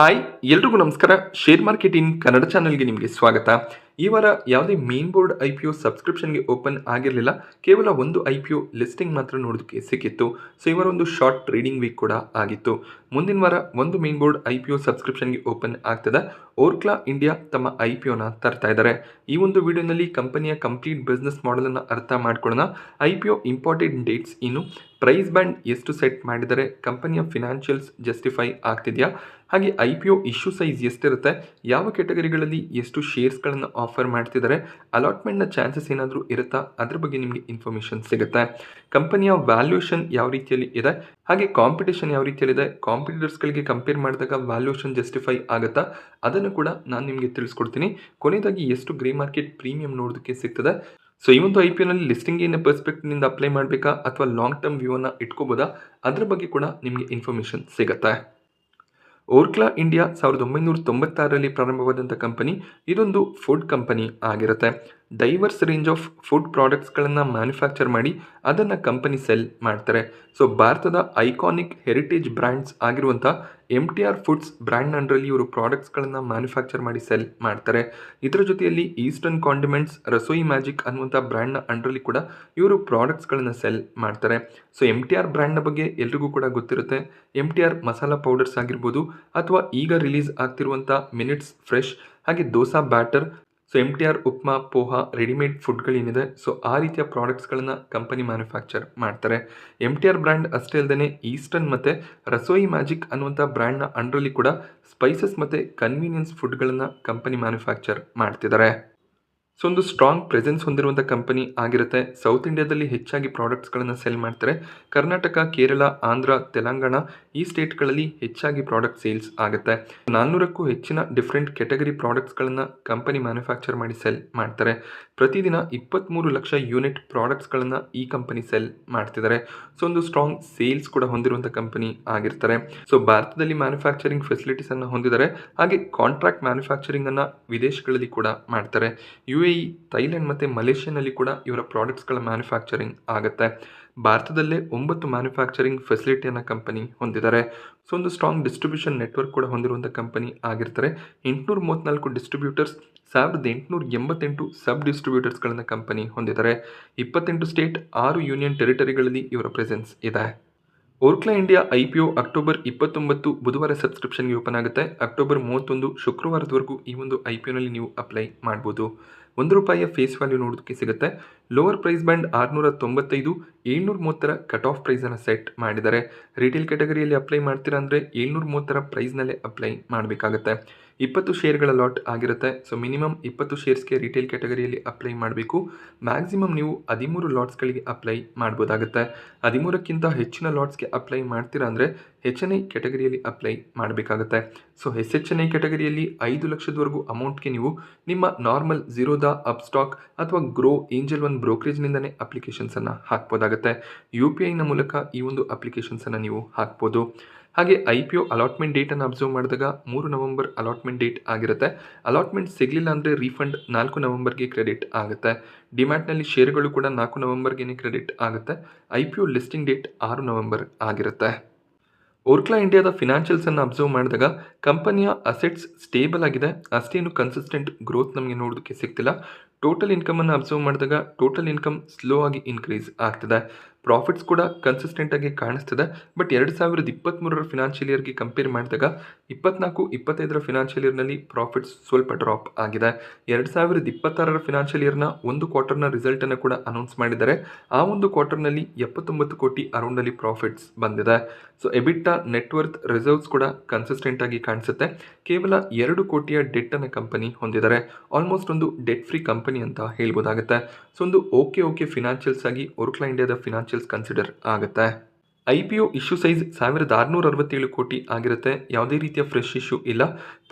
Hi, ಎಲ್ರಿಗೂ ನಮಸ್ಕಾರ. Share market in Kannada ಚಾನಲ್ಗೆ ನಿಮಗೆ ಸ್ವಾಗತ. ಈ ವಾರ ಯಾವುದೇ main board I P O ಸಬ್ಸ್ಕ್ರಿಪ್ಷನ್ಗೆ open ಆಗಿರಲಿಲ್ಲ. ಕೇವಲ ಒಂದು ಐ ಪಿ ಒ ಲಿಸ್ಟಿಂಗ್ ಮಾತ್ರ ನೋಡೋದಕ್ಕೆ ಸಿಕ್ಕಿತ್ತು. ಸೊ, ಈ ವಾರ ಒಂದು ಶಾರ್ಟ್ ಟ್ರೇಡಿಂಗ್ ವೀಕ್ ಕೂಡ ಆಗಿತ್ತು. ಮುಂದಿನ ವಾರ ಒಂದು main board I P O ಸಬ್ಸ್ಕ್ರಿಪ್ಷನ್ಗೆ open ಆಗ್ತದೆ. ಓರ್ಕ್ಲಾ ಇಂಡಿಯಾ ತಮ್ಮ ಐ ಪಿ ಒನ ತರ್ತಾ ಇದ್ದಾರೆ. ಈ ಒಂದು ವಿಡಿಯೋನಲ್ಲಿ ಕಂಪನಿಯ ಕಂಪ್ಲೀಟ್ ಬಿಸ್ನೆಸ್ ಮಾಡೆಲನ್ನು ಅರ್ಥ ಮಾಡ್ಕೊಳ್ಳೋಣ. I P O important dates ಇನ್ನು. ಪ್ರೈಸ್ ಬ್ಯಾಂಡ್ ಎಷ್ಟು ಸೆಟ್ ಮಾಡಿದರೆ ಕಂಪನಿಯ ಫಿನಾನ್ಷಿಯಲ್ಸ್ ಜಸ್ಟಿಫೈ ಆಗ್ತಿದೆಯಾ? ಹಾಗೆ I P O issue size ಎಷ್ಟಿರುತ್ತೆ, ಯಾವ ಕೆಟಗರಿಗಳಲ್ಲಿ ಎಷ್ಟು ಶೇರ್ಸ್ಗಳನ್ನು ಆಫರ್ ಮಾಡ್ತಿದ್ದಾರೆ, ಅಲಾಟ್ಮೆಂಟ್ನ ಚಾನ್ಸಸ್ ಏನಾದರೂ ಇರುತ್ತಾ, ಅದ್ರ ಬಗ್ಗೆ ನಿಮಗೆ ಇನ್ಫಾರ್ಮೇಷನ್ ಸಿಗುತ್ತೆ. ಕಂಪನಿಯ ವ್ಯಾಲ್ಯೂಯೇಷನ್ ಯಾವ ರೀತಿಯಲ್ಲಿ ಇದೆ, ಹಾಗೆ ಕಾಂಪಿಟೇಷನ್ ಯಾವ ರೀತಿಯಲ್ಲಿ ಇದೆ, ಕಾಂಪಿಟೇಟರ್ಸ್ಗಳಿಗೆ ಕಂಪೇರ್ ಮಾಡಿದಾಗ ವ್ಯಾಲ್ಯೂಯೇಷನ್ ಜಸ್ಟಿಫೈ ಆಗುತ್ತಾ, ಅದನ್ನು ಕೂಡ ನಾನು ನಿಮಗೆ ತಿಳಿಸ್ಕೊಡ್ತೀನಿ. ಕೊನೆಯದಾಗಿ ಎಷ್ಟು ಗ್ರೇ ಮಾರ್ಕೆಟ್ ಪ್ರೀಮಿಯಂ ನೋಡೋದಕ್ಕೆ ಸಿಗ್ತದೆ, ಸೊ ಈ ಒಂದು ಐ ಪಿ ಎಲ್ನಲ್ಲಿ ಲಿಸ್ಟಿಂಗ್ ಏನೇ ಪರ್ಸ್ಪೆಕ್ಟಿವ್ನಿಂದ ಅಪ್ಲೈ ಮಾಡಬೇಕಾ ಅಥವಾ ಲಾಂಗ್ ಟರ್ಮ್ ವ್ಯೂವನ್ನು ಇಟ್ಕೋಬೋದಾ, ಅದರ ಬಗ್ಗೆ ಕೂಡ ನಿಮಗೆ ಇನ್ಫಾರ್ಮೇಷನ್ ಸಿಗುತ್ತೆ. ಓರ್ಕ್ಲಾ ಇಂಡಿಯಾ ಸಾವಿರದ ಒಂಬೈನೂರ ತೊಂಬತ್ತಾರರಲ್ಲಿ ಪ್ರಾರಂಭವಾದಂಥ ಕಂಪನಿ ಇದೊಂದು ಫುಡ್ ಕಂಪನಿ ಆಗಿರುತ್ತೆ. ಡೈವರ್ಸ್ ರೇಂಜ್ ಆಫ್ ಫುಡ್ ಪ್ರಾಡಕ್ಟ್ಸ್ಗಳನ್ನು ಮ್ಯಾನುಫ್ಯಾಕ್ಚರ್ ಮಾಡಿ ಅದನ್ನು ಕಂಪನಿ ಸೆಲ್ ಮಾಡ್ತಾರೆ. ಸೊ ಭಾರತದ ಐಕಾನಿಕ್ ಹೆರಿಟೇಜ್ ಬ್ರ್ಯಾಂಡ್ಸ್ ಆಗಿರುವಂಥ M T R foods brand ಅಂಡ್ರಲ್ಲಿ ಇವರು ಪ್ರಾಡಕ್ಟ್ಸ್ಗಳನ್ನು ಮ್ಯಾನುಫ್ಯಾಕ್ಚರ್ ಮಾಡಿ ಸೆಲ್ ಮಾಡ್ತಾರೆ. ಇದರ ಜೊತೆಯಲ್ಲಿ ಈಸ್ಟರ್ನ್ ಕಾಂಡಿಮೆಂಟ್ಸ್ ರಸೋಯಿ ಮ್ಯಾಜಿಕ್ ಅನ್ನುವಂಥ ಬ್ರ್ಯಾಂಡ್ನ ಅಂಡ್ರಲ್ಲಿ ಕೂಡ ಇವರು ಪ್ರಾಡಕ್ಟ್ಸ್ಗಳನ್ನು ಸೆಲ್ ಮಾಡ್ತಾರೆ. ಸೊ ಎಂ ಟಿ ಆರ್ ಬ್ರ್ಯಾಂಡ್ನ ಬಗ್ಗೆ ಎಲ್ರಿಗೂ ಕೂಡ ಗೊತ್ತಿರುತ್ತೆ. M T R masala powders ಆಗಿರ್ಬೋದು ಅಥವಾ ಈಗ ರಿಲೀಸ್ ಆಗ್ತಿರುವಂಥ ಮಿನಿಟ್ಸ್ ಫ್ರೆಶ್ ಹಾಗೆ dosa batter so M T R upma poha readymade ಫುಡ್ಗಳೇನಿದೆ so ಆ ರೀತಿಯ ಪ್ರಾಡಕ್ಟ್ಸ್ಗಳನ್ನು ಕಂಪನಿ ಮ್ಯಾನುಫ್ಯಾಕ್ಚರ್ ಮಾಡ್ತಾರೆ. ಎಂ ಟಿ ಆರ್ ಬ್ರ್ಯಾಂಡ್ ಅಷ್ಟೇ ಅಲ್ಲದೆ ಈಸ್ಟರ್ನ್ ಮತ್ತು ರಸೋಯಿ ಮ್ಯಾಜಿಕ್ ಅನ್ನುವಂಥ ಬ್ರ್ಯಾಂಡ್ನ ಅಂಡ್ರಲ್ಲಿ ಕೂಡ ಸ್ಪೈಸಸ್ ಮತ್ತು ಕನ್ವೀನಿಯನ್ಸ್ ಫುಡ್ಗಳನ್ನು ಕಂಪನಿ ಮ್ಯಾನುಫ್ಯಾಕ್ಚರ್ ಮಾಡ್ತಿದ್ದಾರೆ. ಸೊ ಒಂದು ಸ್ಟ್ರಾಂಗ್ ಪ್ರೆಸೆನ್ಸ್ ಹೊಂದಿರುವಂಥ ಕಂಪನಿ ಆಗಿರುತ್ತೆ. ಸೌತ್ ಇಂಡಿಯಾದಲ್ಲಿ ಹೆಚ್ಚಾಗಿ ಪ್ರಾಡಕ್ಟ್ಸ್ಗಳನ್ನು ಸೆಲ್ ಮಾಡ್ತಾರೆ. ಕರ್ನಾಟಕ, ಕೇರಳ, ಆಂಧ್ರ, ತೆಲಂಗಾಣ ಈ ಸ್ಟೇಟ್ಗಳಲ್ಲಿ ಹೆಚ್ಚಾಗಿ ಪ್ರಾಡಕ್ಟ್ ಸೇಲ್ಸ್ ಆಗುತ್ತೆ. ನಾನ್ನೂರಕ್ಕೂ ಹೆಚ್ಚಿನ ಡಿಫ್ರೆಂಟ್ ಕೆಟಗರಿ ಪ್ರಾಡಕ್ಟ್ಸ್ಗಳನ್ನು ಕಂಪನಿ ಮ್ಯಾನುಫ್ಯಾಕ್ಚರ್ ಮಾಡಿ ಸೆಲ್ ಮಾಡ್ತಾರೆ. ಪ್ರತಿದಿನ ಇಪ್ಪತ್ತ್ಮೂರು ಲಕ್ಷ ಯೂನಿಟ್ ಪ್ರಾಡಕ್ಟ್ಸ್ಗಳನ್ನು ಈ ಕಂಪನಿ ಸೆಲ್ ಮಾಡ್ತಿದ್ದಾರೆ. ಸೊ ಒಂದು ಸ್ಟ್ರಾಂಗ್ ಸೇಲ್ಸ್ ಕೂಡ ಹೊಂದಿರುವಂಥ ಕಂಪನಿ ಆಗಿರ್ತಾರೆ. ಸೊ ಭಾರತದಲ್ಲಿ ಮ್ಯಾನುಫ್ಯಾಕ್ಚರಿಂಗ್ ಫೆಸಿಲಿಟೀಸನ್ನು ಹೊಂದಿದ್ದಾರೆ. ಹಾಗೆ ಕಾಂಟ್ರಾಕ್ಟ್ ಮ್ಯಾನುಫ್ಯಾಕ್ಚರಿಂಗನ್ನು ವಿದೇಶಗಳಲ್ಲಿ ಕೂಡ ಮಾಡ್ತಾರೆ. ಯು ಇ ಥೈಲ್ಯಾಂಡ್ ಮತ್ತು ಮಲೇಷ್ಯಾನಲ್ಲಿ ಕೂಡ ಇವರ ಪ್ರಾಡಕ್ಟ್ಸ್ಗಳ ಮ್ಯಾನುಫ್ಯಾಕ್ಚರಿಂಗ್ ಆಗುತ್ತೆ. ಭಾರತದಲ್ಲೇ ಒಂಬತ್ತು ಮ್ಯಾನುಫ್ಯಾಕ್ಚರಿಂಗ್ ಫೆಸಿಲಿಟಿಯನ್ನು ಕಂಪನಿ ಹೊಂದಿದ್ದಾರೆ. ಸೊ, ಒಂದು ಸ್ಟ್ರಾಂಗ್ ಡಿಸ್ಟ್ರಿಬ್ಯೂಷನ್ ನೆಟ್ವರ್ಕ್ ಕೂಡ ಹೊಂದಿರುವಂಥ ಕಂಪನಿ ಆಗಿರ್ತಾರೆ. ಎಂಟುನೂರ ಮೂವತ್ತ್ನಾಲ್ಕು ಡಿಸ್ಟ್ರಿಬ್ಯೂಟರ್ಸ್, ಸಾವಿರದ ಎಂಟುನೂರ ಎಂಬತ್ತೆಂಟು ಸಬ್ ಡಿಸ್ಟ್ರಿಬ್ಯೂಟರ್ಸ್ಗಳನ್ನು ಕಂಪನಿ ಹೊಂದಿದ್ದಾರೆ. ಇಪ್ಪತ್ತೆಂಟು ಸ್ಟೇಟ್, ಆರು ಯೂನಿಯನ್ ಟೆರಿಟರಿಗಳಲ್ಲಿ ಇವರ ಪ್ರೆಸೆನ್ಸ್ ಇದೆ. Orkla India I P O October ಇಪ್ಪತ್ತೊಂಬತ್ತು ಬುಧವಾರ ಸಬ್ಸ್ಕ್ರಿಪ್ಷನ್ಗೆ ಓಪನ್ ಆಗುತ್ತೆ. ಅಕ್ಟೋಬರ್ ಮೂವತ್ತೊಂದು ಶುಕ್ರವಾರದವರೆಗೂ ಈ ಒಂದು ಐ ಪಿ ಒನಲ್ಲಿ ನೀವು ಅಪ್ಲೈ ಮಾಡ್ಬೋದು. ಒಂದು ರೂಪಾಯಿಯ ಫೇಸ್ ವ್ಯಾಲ್ಯೂ ನೋಡೋದಕ್ಕೆ ಸಿಗುತ್ತೆ. ಲೋವರ್ ಪ್ರೈಸ್ ಬ್ಯಾಂಡ್ ಆರುನೂರ ತೊಂಬತ್ತೈದು ಏಳ್ನೂರ ಮೂವತ್ತರ ಕಟ್ ಆಫ್ ಪ್ರೈಸನ್ನು ಸೆಟ್ ಮಾಡಿದ್ದಾರೆ ರಿಟೇಲ್ ಕ್ಯಾಟಗರಿಯಲ್ಲಿ ಅಪ್ಲೈ ಮಾಡ್ತೀರಾ ಅಂದರೆ ಏಳ್ನೂರ ಮೂವತ್ತರ ಪ್ರೈಸ್ನಲ್ಲೇ ಅಪ್ಲೈ ಮಾಡಬೇಕಾಗತ್ತೆ. ಇಪ್ಪತ್ತು ಶೇರ್ಗಳ ಲಾಟ್ ಆಗಿರುತ್ತೆ. ಸೊ ಮಿನಿಮಮ್ ಇಪ್ಪತ್ತು ಶೇರ್ಸ್ಗೆ ರಿಟೇಲ್ ಕ್ಯಾಟಗರಿಯಲ್ಲಿ ಅಪ್ಲೈ ಮಾಡಬೇಕು. ಮ್ಯಾಕ್ಸಿಮಮ್ ನೀವು ಹದಿಮೂರು ಲಾಟ್ಸ್ಗಳಿಗೆ ಅಪ್ಲೈ ಮಾಡ್ಬೋದಾಗುತ್ತೆ. ಹದಿಮೂರಕ್ಕಿಂತ ಹೆಚ್ಚಿನ ಲಾಟ್ಸ್ಗೆ ಅಪ್ಲೈ ಮಾಡ್ತೀರಾ ಅಂದರೆ ಎಚ್ ಎನ್ ಐ ಕ್ಯಾಟಗರಿಯಲ್ಲಿ ಅಪ್ಲೈ ಮಾಡಬೇಕಾಗುತ್ತೆ. So S H N I ಕ್ಯಾಟಗರಿಯಲ್ಲಿ ಐದು ಲಕ್ಷದವರೆಗೂ ಅಮೌಂಟ್ಗೆ ನೀವು ನಿಮ್ಮ ನಾರ್ಮಲ್ ಝೀರೋದ ಅಪ್ ಸ್ಟಾಕ್ ಅಥವಾ ಗ್ರೋ ಏಂಜಲ್ ಒನ್ ಬ್ರೋಕರೇಜ್ನಿಂದನೇ ಅಪ್ಲಿಕೇಶನ್ಸನ್ನು ಹಾಕ್ಬೋದಾಗುತ್ತೆ. ಯು ಪಿ ಐನ ಮೂಲಕ ಈ ಒಂದು ಅಪ್ಲಿಕೇಶನ್ಸನ್ನು ನೀವು ಹಾಕ್ಬೋದು. ಹಾಗೆ ಐ ಪಿ ಒ ಅಲಾಟ್ಮೆಂಟ್ ಡೇಟನ್ನು ಅಬ್ಸರ್ವ್ ಮಾಡಿದಾಗ ಮೂರು ನವಂಬರ್ ಅಲಾಟ್ಮೆಂಟ್ ಡೇಟ್ ಆಗಿರುತ್ತೆ. ಅಲಾಟ್ಮೆಂಟ್ ಸಿಗಲಿಲ್ಲ ಅಂದರೆ ರೀಫಂಡ್ ನಾಲ್ಕು ನವಂಬರ್ಗೆ ಕ್ರೆಡಿಟ್ ಆಗುತ್ತೆ. ಡಿಮ್ಯಾಟ್ನಲ್ಲಿ ಶೇರ್ಗಳು ಕೂಡ ನಾಲ್ಕು ನವಂಬರ್ಗೆ ಕ್ರೆಡಿಟ್ ಆಗುತ್ತೆ. I P O listing date ಆರು ನವಂಬರ್ ಆಗಿರುತ್ತೆ. ಓರ್ಕ್ಲಾ ಇಂಡಿಯಾದ ಫಿನಾನ್ಷಿಯಲ್ಸನ್ನು ಅಬ್ಸರ್ವ್ ಮಾಡಿದಾಗ ಕಂಪನಿಯ ಅಸೆಟ್ಸ್ ಸ್ಟೇಬಲ್ ಆಗಿದೆ. ಅಷ್ಟೇನು ಕನ್ಸಿಸ್ಟೆಂಟ್ ಗ್ರೋತ್ ನಮಗೆ ನೋಡೋದಕ್ಕೆ ಸಿಗ್ತಿಲ್ಲ. ಟೋಟಲ್ ಇನ್ಕಮನ್ನು ಅಬ್ಸರ್ವ್ ಮಾಡಿದಾಗ ಟೋಟಲ್ ಇನ್ಕಮ್ ಸ್ಲೋ ಆಗಿ ಇನ್ಕ್ರೀಸ್ ಆಗ್ತಿದೆ. ಪ್ರಾಫಿಟ್ಸ್ ಕೂಡ ಕನ್ಸಿಸ್ಟೆಂಟಾಗಿ ಕಾಣಿಸ್ತಿದೆ. ಬಟ್ ಎರಡು ಸಾವಿರದ ಇಪ್ಪತ್ತ್ಮೂರರ ಫಿನಾನ್ಷಿಯಲ್ ಇಯರ್ಗೆ ಕಂಪೇರ್ ಮಾಡಿದಾಗ ಇಪ್ಪತ್ನಾಲ್ಕು, ಇಪ್ಪತ್ತೈದರ ಫಿನಾನ್ಷಿಯಲ್ ಇಯರ್ನಲ್ಲಿ ಪ್ರಾಫಿಟ್ಸ್ ಸ್ವಲ್ಪ ಡ್ರಾಪ್ ಆಗಿದೆ. ಎರಡು ಸಾವಿರದ ಇಪ್ಪತ್ತಾರರ ಫಿನಾನ್ಷಿಯಲ್ ಇಯರ್ನ ಒಂದು ಕ್ವಾರ್ಟರ್ನ ರಿಸಲ್ಟನ್ನು ಕೂಡ ಅನೌನ್ಸ್ ಮಾಡಿದ್ದಾರೆ. ಆ ಒಂದು ಕ್ವಾರ್ಟರ್ನಲ್ಲಿ ಎಪ್ಪತ್ತೊಂಬತ್ತು ಕೋಟಿ ಅರೌಂಡಲ್ಲಿ ಪ್ರಾಫಿಟ್ಸ್ ಬಂದಿದೆ. So EBITDA net worth reserves ಕೂಡ ಕನ್ಸಿಸ್ಟೆಂಟ್ ಆಗಿ ಕಾಣಿಸುತ್ತೆ. ಕೇವಲ ಎರಡು ಕೋಟಿಯ ಡೆಟ್ಟನ್ನು ಕಂಪನಿ ಹೊಂದಿದ್ದಾರೆ. ಆಲ್ಮೋಸ್ಟ್ ಒಂದು ಡೆಟ್ ಫ್ರೀ ಕಂಪನಿ ಅಂತ ಹೇಳ್ಬೋದಾಗುತ್ತೆ. ಸೊ ಒಂದು ಓಕೆ ಓಕೆ ಫಿನಾನ್ಷಿಯಲ್ಸ್ ಆಗಿ ಒರ್ಕ್ಲಾ ಇಂಡಿಯಾದ ಫಿನಾನ್ಷಿಯಲ್ಸ್ ಕನ್ಸಿಡರ್ ಆಗುತ್ತೆ. I P O issue size ಸಾವಿರದ ಆರುನೂರ ಅರವತ್ತೇಳು ಕೋಟಿ ಆಗಿರುತ್ತೆ. ಯಾವುದೇ ರೀತಿಯ ಫ್ರೆಶ್ ಇಶ್ಯೂ ಇಲ್ಲ.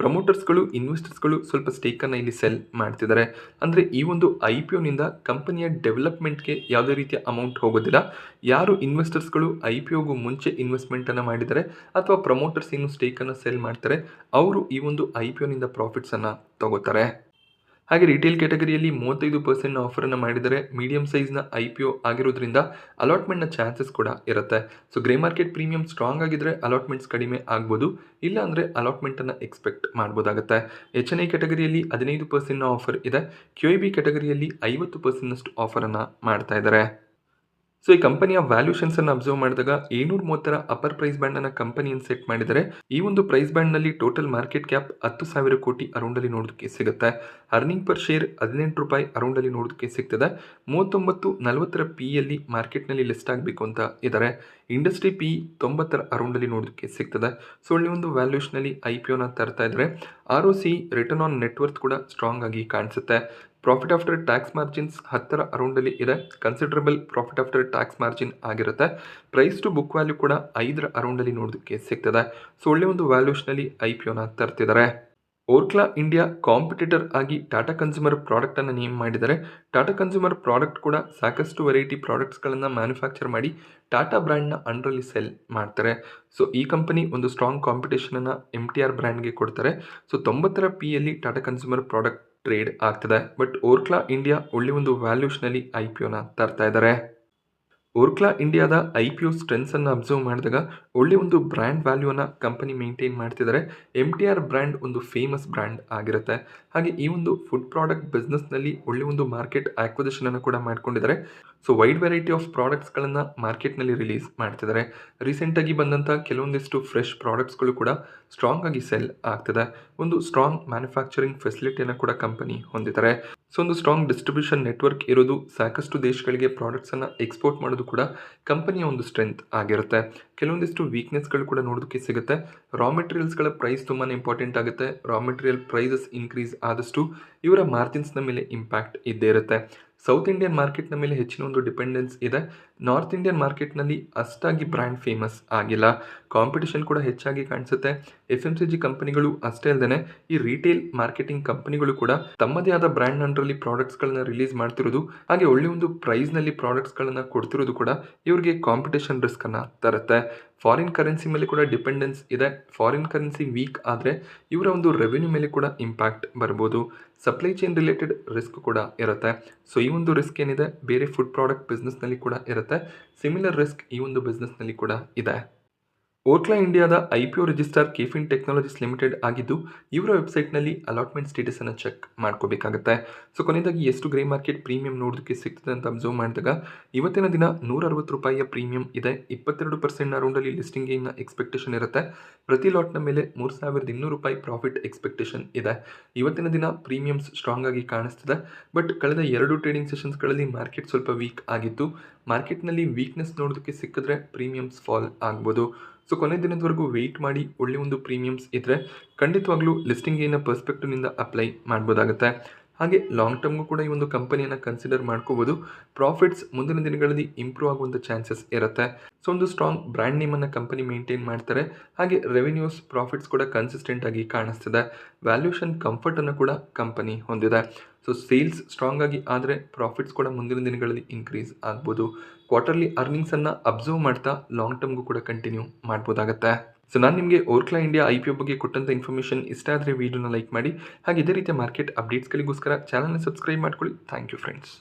ಪ್ರಮೋಟರ್ಸ್ಗಳು, ಇನ್ವೆಸ್ಟರ್ಸ್ಗಳು ಸ್ವಲ್ಪ ಸ್ಟೇಕನ್ನು ಇಲ್ಲಿ ಸೆಲ್ ಮಾಡ್ತಿದ್ದಾರೆ. ಅಂದರೆ ಈ ಒಂದು ಐ ಪಿ ಒನಿಂದ ಕಂಪನಿಯ ಡೆವಲಪ್ಮೆಂಟ್ಗೆ ಯಾವುದೇ ರೀತಿಯ ಅಮೌಂಟ್ ಹೋಗೋದಿಲ್ಲ. ಯಾರು ಇನ್ವೆಸ್ಟರ್ಸ್ಗಳು ಐ ಪಿ ಒಗೂ ಮುಂಚೆ ಇನ್ವೆಸ್ಟ್ಮೆಂಟನ್ನು ಮಾಡಿದ್ದಾರೆ ಅಥವಾ ಪ್ರಮೋಟರ್ಸ್ ಇನ್ನು ಸ್ಟೇಕನ್ನು ಸೆಲ್ ಮಾಡ್ತಾರೆ, ಅವರು ಈ ಒಂದು ಐ ಪಿ ಒನಿಂದ ಪ್ರಾಫಿಟ್ಸನ್ನು ತಗೋತಾರೆ. ಹಾಗೆ ರಿಟೇಲ್ ಕ್ಯಾಟಗರಿಯಲ್ಲಿ ಮೂವತ್ತೈದು ಪರ್ಸೆಂಟ್ನ ಆಫರನ್ನು ಮಾಡಿದರೆ ಮೀಡಿಯಂ ಸೈಜ್ನ ಐ ಪಿ ಒ ಆಗಿರೋದ್ರಿಂದ ಅಲಾಟ್ಮೆಂಟ್ನ ಚಾನ್ಸಸ್ ಕೂಡ ಇರುತ್ತೆ. So grey market premium strong ಆಗಿದ್ರೆ ಅಲಾಟ್ಮೆಂಟ್ಸ್ ಕಡಿಮೆ ಆಗ್ಬೋದು. ಇಲ್ಲ ಅಂದರೆ ಅಲಾಟ್ಮೆಂಟನ್ನು ಎಕ್ಸ್ಪೆಕ್ಟ್ ಮಾಡ್ಬೋದಾಗುತ್ತೆ. ಎಚ್ ಎನ್ ಐ ಕ್ಯಾಟಗರಿಯಲ್ಲಿ ಹದಿನೈದು ಪರ್ಸೆಂಟ್ನ ಆಫರ್ ಇದೆ. ಕ್ಯೂ ಐ ಬಿ ಕ್ಯಾಟಗರಿಯಲ್ಲಿ ಐವತ್ತು ಪರ್ಸೆಂಟ್ನಷ್ಟು ಆಫರನ್ನು ಮಾಡ್ತಾ ಇದ್ದಾರೆ. ಸೊ ಈ ಕಂಪನಿಯ ವ್ಯಾಲ್ಯೂಷನ್ಸ್ ಅನ್ನು ಅಬ್ಸರ್ವ್ ಮಾಡಿದಾಗ ಏಳ್ನೂರ ಮೂವತ್ತರ ಅಪರ್ ಪ್ರೈಸ್ ಬ್ಯಾಂಡ್ ಅನ್ನ ಕಂಪನಿಯನ್ನು ಸೆಟ್ ಮಾಡಿದರೆ ಈ ಒಂದು ಪ್ರೈಸ್ ಬ್ಯಾಂಡ್ನಲ್ಲಿ ಟೋಟಲ್ ಮಾರ್ಕೆಟ್ ಕ್ಯಾಪ್ ಹತ್ತು ಸಾವಿರ ಕೋಟಿ ಅರೌಂಡ್ ಅಲ್ಲಿ ನೋಡೋದಕ್ಕೆ ಸಿಗುತ್ತೆ. ಅರ್ನಿಂಗ್ ಪರ್ ಶೇರ್ ಹದಿನೆಂಟು ರೂಪಾಯಿ ಅರೌಂಡ್ ಅಲ್ಲಿ ನೋಡೋದಕ್ಕೆ ಸಿಗ್ತದೆ. ಮೂವತ್ತೊಂಬತ್ತು ನಲವತ್ತರ ಪಿ ಯಲ್ಲಿ ಮಾರ್ಕೆಟ್ನಲ್ಲಿ ಲಿಸ್ಟ್ ಆಗಬೇಕು ಅಂತ ಇದ್ದಾರೆ ಇಂಡಸ್ಟ್ರಿ ಪಿ ತೊಂಬತ್ತರ ಅರೌಂಡ್ ಅಲ್ಲಿ ನೋಡೋದಕ್ಕೆ ಸಿಗ್ತದೆ. ಸೊ ಒಳ್ಳೆ ಒಂದು ವ್ಯಾಲ್ಯೂಷನ್ ಅಲ್ಲಿ ಐ ಪಿ ಒನ ತರ್ತಾ ಇದ್ರೆ. R O C return on net worth ಕೂಡ ಸ್ಟ್ರಾಂಗ್ ಆಗಿ ಕಾಣಿಸುತ್ತೆ. ಪ್ರಾಫಿಟ್ ಆಫ್ಟರ್ ಟ್ಯಾಕ್ಸ್ ಮಾರ್ಜಿನ್ಸ್ ಹತ್ತರ ಅರೌಂಡಲ್ಲಿ ಇದೆ. Considerable profit after tax margin ಆಗಿರುತ್ತೆ. ಪ್ರೈಸ್ ಟು ಬುಕ್ ವ್ಯಾಲ್ಯೂ ಕೂಡ ಐದರ ಅರೌಂಡಲ್ಲಿ ನೋಡೋದಕ್ಕೆ ಸಿಗ್ತದೆ. ಸೊ ಒಳ್ಳೆ ಒಂದು ವ್ಯಾಲ್ಯೂಷನಲ್ಲಿ ಐ ಪಿ ಒನ ತರ್ತಿದ್ದಾರೆ. ಓರ್ಕ್ಲಾ ಇಂಡಿಯಾ ಕಾಂಪಿಟೇಟರ್ ಆಗಿ ಟಾಟಾ ಕನ್ಸ್ಯೂಮರ್ ಪ್ರಾಡಕ್ಟನ್ನು ನೇಮ್ ಮಾಡಿದ್ದಾರೆ. ಟಾಟಾ ಕನ್ಸ್ಯೂಮರ್ ಪ್ರಾಡಕ್ಟ್ ಕೂಡ ಸಾಕಷ್ಟು ವೆರೈಟಿ ಪ್ರಾಡಕ್ಟ್ಸ್ಗಳನ್ನು ಮ್ಯಾನುಫ್ಯಾಕ್ಚರ್ ಮಾಡಿ ಟಾಟಾ ಬ್ರ್ಯಾಂಡ್ನ ಅಂಡರಲ್ಲಿ ಸೆಲ್ ಮಾಡ್ತಾರೆ. ಸೊ ಈ ಕಂಪನಿ ಒಂದು ಸ್ಟ್ರಾಂಗ್ ಕಾಂಪಿಟೇಷನನ್ನು ಎಂ ಟಿ ಆರ್ ಬ್ರ್ಯಾಂಡ್ಗೆ ಕೊಡ್ತಾರೆ. ಸೊ ತೊಂಬತ್ತರ ಪಿಯಲ್ಲಿ ಟಾಟಾ ಕನ್ಸ್ಯೂಮರ್ ಪ್ರಾಡಕ್ಟ್ ಟ್ರೇಡ್ ಆಗ್ತಿದೆ. ಬಟ್ ಓರ್ಕ್ಲಾ ಇಂಡಿಯಾ ಒಳ್ಳೆ ಒಂದು ವ್ಯಾಲ್ಯೂಷನಲ್ಲಿ ಐ ಪಿ ಒನ ತರ್ತಾ ಇದ್ದಾರೆ ಓರ್ಕ್ಲಾ ಇಂಡಿಯಾದ ಐ ಪಿ ಯು ಸ್ಟ್ರೆಂತ್ಸನ್ನು ಅಬ್ಸರ್ವ್ ಮಾಡಿದಾಗ ಒಳ್ಳೆ ಒಂದು ಬ್ರ್ಯಾಂಡ್ ವ್ಯಾಲ್ಯೂನ ಕಂಪನಿ ಮೇಂಟೈನ್ ಮಾಡ್ತಿದ್ದಾರೆ ಎಂ ಟಿ ಆರ್ ಬ್ರ್ಯಾಂಡ್ ಒಂದು ಫೇಮಸ್ ಬ್ರ್ಯಾಂಡ್ ಆಗಿರುತ್ತೆ. ಹಾಗೆ ಈ ಒಂದು ಫುಡ್ ಪ್ರಾಡಕ್ಟ್ ಬಿಸ್ನೆಸ್ನಲ್ಲಿ ಒಳ್ಳೆ ಒಂದು ಮಾರ್ಕೆಟ್ ಆಕ್ವಿಸಿಷನನ್ನು ಕೂಡ ಮಾಡ್ಕೊಂಡಿದ್ದಾರೆ ಸೊ ವೈಡ್ ವೆರೈಟಿ ಆಫ್ ಪ್ರಾಡಕ್ಟ್ಸ್ಗಳನ್ನು ಮಾರ್ಕೆಟ್ನಲ್ಲಿ ರಿಲೀಸ್ ಮಾಡ್ತಿದ್ದಾರೆ ರೀಸೆಂಟಾಗಿ ಬಂದಂಥ ಕೆಲವೊಂದಿಷ್ಟು ಫ್ರೆಶ್ ಪ್ರಾಡಕ್ಟ್ಸ್ಗಳು ಕೂಡ ಸ್ಟ್ರಾಂಗ್ ಆಗಿ ಸೆಲ್ ಆಗ್ತಿದೆ. ಒಂದು ಸ್ಟ್ರಾಂಗ್ ಮ್ಯಾನುಫ್ಯಾಕ್ಚರಿಂಗ್ ಫೆಸಿಲಿಟಿಯನ್ನು ಕೂಡ ಕಂಪನಿ ಹೊಂದಿದ್ದಾರೆ ಸೊ ಒಂದು ಸ್ಟ್ರಾಂಗ್ ಡಿಸ್ಟ್ರಿಬ್ಯೂಷನ್ ನೆಟ್ವರ್ಕ್ ಇರೋದು ಸಾಕಷ್ಟು ದೇಶಗಳಿಗೆ ಪ್ರಾಡಕ್ಟ್ಸನ್ನು ಎಕ್ಸ್ಪೋರ್ಟ್ ಮಾಡೋದು ಕೂಡ ಕಂಪನಿಯ ಒಂದು ಸ್ಟ್ರೆಂತ್ ಆಗಿರುತ್ತೆ. ಕೆಲವೊಂದಿಷ್ಟು ವೀಕ್ನೆಸ್ಗಳು ಕೂಡ ನೋಡೋದಕ್ಕೆ ಸಿಗುತ್ತೆ. ರಾ ಮೆಟೀರಿಯಲ್ಸ್ಗಳ ಪ್ರೈಸ್ ತುಂಬಾ ಇಂಪಾರ್ಟೆಂಟ್ ಆಗುತ್ತೆ. ರಾ ಮೆಟೀರಿಯಲ್ ಪ್ರೈಸಸ್ ಇನ್ಕ್ರೀಸ್ ಆದಷ್ಟು ಇವರ ಮಾರ್ಜಿನ್ಸ್ನ ಮೇಲೆ ಇಂಪ್ಯಾಕ್ಟ್ ಇದ್ದೇ ಇರುತ್ತೆ. ಸೌತ್ ಇಂಡಿಯನ್ ಮಾರ್ಕೆಟ್ನ ಮೇಲೆ ಹೆಚ್ಚಿನ ಒಂದು ಡಿಪೆಂಡೆನ್ಸ್ ಇದೆ. ನಾರ್ತ್ ಇಂಡಿಯನ್ ಮಾರ್ಕೆಟ್ನಲ್ಲಿ ಅಷ್ಟಾಗಿ ಬ್ರ್ಯಾಂಡ್ ಫೇಮಸ್ ಆಗಿಲ್ಲ. ಕಾಂಪಿಟೇಷನ್ ಕೂಡ ಹೆಚ್ಚಾಗಿ ಕಾಣಿಸುತ್ತೆ. ಎಫ್ ಎಂ ಸಿ ಜಿ ಕಂಪನಿಗಳು ಅಷ್ಟೇ ಅಲ್ಲದೆ ಈ ರೀಟೇಲ್ ಮಾರ್ಕೆಟಿಂಗ್ ಕಂಪನಿಗಳು ಕೂಡ ತಮ್ಮದೇ ಆದ ಬ್ರ್ಯಾಂಡ್ ಅಂಡರಲ್ಲಿ ಪ್ರಾಡಕ್ಟ್ಸ್ಗಳನ್ನ ರಿಲೀಸ್ ಮಾಡ್ತಿರೋದು, ಹಾಗೆ ಒಳ್ಳೆ ಒಂದು ಪ್ರೈಸ್ನಲ್ಲಿ ಪ್ರಾಡಕ್ಟ್ಸ್ಗಳನ್ನ ಕೊಡ್ತಿರೋದು ಕೂಡ ಇವರಿಗೆ ಕಾಂಪಿಟೇಷನ್ ರಿಸ್ಕನ್ನು ತರುತ್ತೆ. ಫಾರಿನ್ ಕರೆನ್ಸಿ ಮೇಲೆ ಕೂಡ ಡಿಪೆಂಡೆನ್ಸ್ ಇದೆ. ಫಾರಿನ್ ಕರೆನ್ಸಿ ವೀಕ್ ಆದರೆ ಇವರ ಒಂದು ರೆವೆನ್ಯೂ ಮೇಲೆ ಕೂಡ ಇಂಪ್ಯಾಕ್ಟ್ ಬರ್ಬೋದು. ಸಪ್ಲೈ ಚೈನ್ ರಿಲೇಟೆಡ್ ರಿಸ್ಕ್ ಕೂಡ ಇರುತ್ತೆ. ಸೊ ಈ ಒಂದು ರಿಸ್ಕ್ ಏನಿದೆ, ಬೇರೆ ಫುಡ್ ಪ್ರಾಡಕ್ಟ್ ಬಿಸ್ನೆಸ್ನಲ್ಲಿ ಕೂಡ ಇರುತ್ತೆ. ಸಿಮಿಲರ್ ರಿಸ್ಕ್ ಈ ಒಂದು ಬಿಸ್ನೆಸ್ನಲ್ಲಿ ಕೂಡ ಇದೆ. ಓರ್ಕ್ಲಾ ಇಂಡಿಯಾದ I P O register KFin technologies limited ಆಗಿದ್ದು, ಇವರ ವೆಬ್ಸೈಟ್ನಲ್ಲಿ ಅಲಾಟ್ಮೆಂಟ್ ಸ್ಟೇಟಸನ್ನು ಚೆಕ್ ಮಾಡ್ಕೋಬೇಕಾಗುತ್ತೆ. ಸೊ ಕೊನೆಯದಾಗಿ ಎಷ್ಟು ಗ್ರೇ ಮಾರ್ಕೆಟ್ ಪ್ರೀಮಿಯಂ ನೋಡೋದಕ್ಕೆ ಸಿಗ್ತದೆ ಅಂತ ಅಬ್ಸರ್ವ್ ಮಾಡಿದಾಗ, ಇವತ್ತಿನ ದಿನ ನೂರ ಅರವತ್ತು ರೂಪಾಯಿಯ ಪ್ರೀಮಿಯಂ ಇದೆ. ಇಪ್ಪತ್ತೆರಡು ಪರ್ಸೆಂಟ್ ಅರೌಂಡಲ್ಲಿ ಲಿಸ್ಟಿಂಗ್ ಗೇಮ್ನ ಎಕ್ಸ್ಪೆಕ್ಟೇಷನ್ ಇರುತ್ತೆ. ಪ್ರತಿ ಲಾಟ್ನ ಮೇಲೆ ಮೂರು ಸಾವಿರದ ಇನ್ನೂರು ರೂಪಾಯಿ ಪ್ರಾಫಿಟ್ ಎಕ್ಸ್ಪೆಕ್ಟೇಷನ್ ಇದೆ. ಇವತ್ತಿನ ದಿನ ಪ್ರೀಮಿಯಮ್ಸ್ ಸ್ಟ್ರಾಂಗ್ ಆಗಿ ಕಾಣಿಸ್ತಿದೆ. ಬಟ್ ಕಳೆದ ಎರಡು ಟ್ರೇಡಿಂಗ್ ಸೆಷನ್ಸ್ಗಳಲ್ಲಿ ಮಾರ್ಕೆಟ್ ಸ್ವಲ್ಪ ವೀಕ್ ಆಗಿತ್ತು. ಮಾರ್ಕೆಟ್ನಲ್ಲಿ ವೀಕ್ನೆಸ್ ನೋಡೋದಕ್ಕೆ ಸಿಕ್ಕಿದ್ರೆ ಪ್ರೀಮಿಯಮ್ಸ್ ಫಾಲ್ ಆಗ್ಬೋದು. ಸೊ ಕೊನೆ ದಿನದವರೆಗೂ ವೆಯ್ಟ್ ಮಾಡಿ ಒಳ್ಳೆ ಒಂದು ಪ್ರೀಮಿಯಮ್ಸ್ ಇದ್ದರೆ ಖಂಡಿತವಾಗ್ಲೂ ಲಿಸ್ಟಿಂಗ್ ಏನ ಪರ್ಸ್ಪೆಕ್ಟಿವ್ನಿಂದ ಅಪ್ಲೈ ಮಾಡ್ಬೋದಾಗುತ್ತೆ. ಹಾಗೆ ಲಾಂಗ್ ಟರ್ಮ್ಗೂ ಕೂಡ ಈ ಒಂದು ಕಂಪನಿಯನ್ನು ಕನ್ಸಿಡರ್ ಮಾಡ್ಕೋಬೋದು. ಪ್ರಾಫಿಟ್ಸ್ ಮುಂದಿನ ದಿನಗಳಲ್ಲಿ ಇಂಪ್ರೂವ್ ಆಗುವಂಥ ಚಾನ್ಸಸ್ ಇರುತ್ತೆ. ಸೊ ಒಂದು ಸ್ಟ್ರಾಂಗ್ ಬ್ರ್ಯಾಂಡ್ ನೇಮನ್ನು ಕಂಪನಿ ಮೇಂಟೈನ್ ಮಾಡ್ತಾರೆ. ಹಾಗೆ ರೆವಿನ್ಯೂಸ್ ಪ್ರಾಫಿಟ್ಸ್ ಕೂಡ ಕನ್ಸಿಸ್ಟೆಂಟ್ ಆಗಿ ಕಾಣಿಸ್ತಿದೆ. ವ್ಯಾಲ್ಯೂಷನ್ ಕಂಫರ್ಟನ್ನು ಕೂಡ ಕಂಪನಿ ಹೊಂದಿದೆ. ಸೊ ಸೇಲ್ಸ್ ಸ್ಟ್ರಾಂಗ್ ಆಗಿ ಆದರೆ ಪ್ರಾಫಿಟ್ಸ್ ಕೂಡ ಮುಂದಿನ ದಿನಗಳಲ್ಲಿ ಇನ್ಕ್ರೀಸ್ ಆಗ್ಬೋದು. ಕ್ವಾರ್ಟರ್ಲಿ ಅರ್ನಿಂಗ್ಸನ್ನು ಅಬ್ಸರ್ವ್ ಮಾಡ್ತಾ ಲಾಂಗ್ ಟರ್ಮ್ಗೂ ಕೂಡ ಕಂಟಿನ್ಯೂ ಮಾಡ್ಬೋದಾಗತ್ತೆ. ಸೊ ನಾನು ನಿಮಗೆ Orkla India I P O ಬಗ್ಗೆ ಕೊಟ್ಟಂಥ ಇನ್ಫಾರ್ಮೇಷನ್ ಇಷ್ಟ ಆದರೆ ವೀಡಿಯೋನ ಲೈಕ್ ಮಾಡಿ. ಹಾಗೆ ಇದೇ ರೀತಿಯ ಮಾರ್ಕೆಟ್ ಅಪ್ಡೇಟ್ಸ್ಗಳಿಗೋಸ್ಕರ ಚಾನಲ್ನ ಸಬ್ಸ್ಕ್ರೈಬ್ ಮಾಡ್ಕೊಳ್ಳಿ. Thank you friends